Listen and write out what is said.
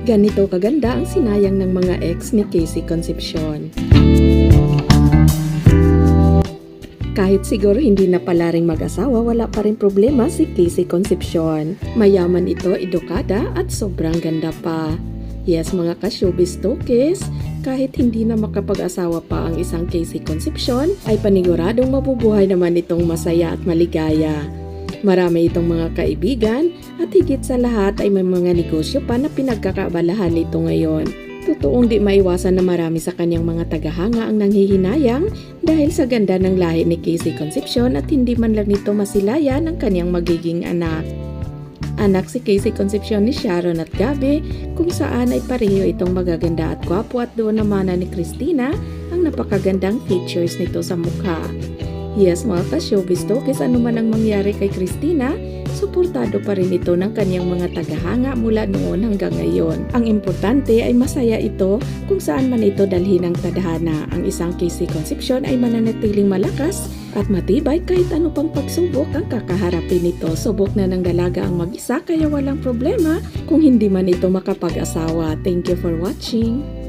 Ganito kaganda ang sinayang ng mga ex ni Casey Concepcion. Kahit siguro hindi na pala ring mag-asawa, wala pa rin problema si Casey Concepcion. Mayaman ito, edukada at sobrang ganda pa. Yes, mga ka-showbiz tokes, kahit hindi na makapag-asawa pa ang isang Casey Concepcion, ay paniguradong mabubuhay naman itong masaya at maligaya. Marami itong mga kaibigan at higit sa lahat ay may mga negosyo pa na pinagkakabalahan nito ngayon. Totoong di maiwasan na marami sa kanyang mga tagahanga ang nanghihinayang dahil sa ganda ng lahi ni Casey Concepcion at hindi man lang nito masilayan ang kanyang magiging anak. Anak si Casey Concepcion ni Sharon at Gabi kung saan ay pareho itong magaganda at gwapo at doon naman na ni Christina ang napakagandang features nito sa mukha. Yes mga ka-showbiz tokes ano man ang mangyari kay Christina, suportado pa rin ito ng kanyang mga tagahanga mula noon hanggang ngayon. Ang importante ay masaya ito kung saan man ito dalhin ng tadhana. Ang isang Casey Concepcion ay mananatiling malakas at matibay kahit ano pang pagsubok ang kakaharapin nito. Subok na ng dalaga ang mag-isa kaya walang problema kung hindi man ito makapag-asawa. Thank you for watching.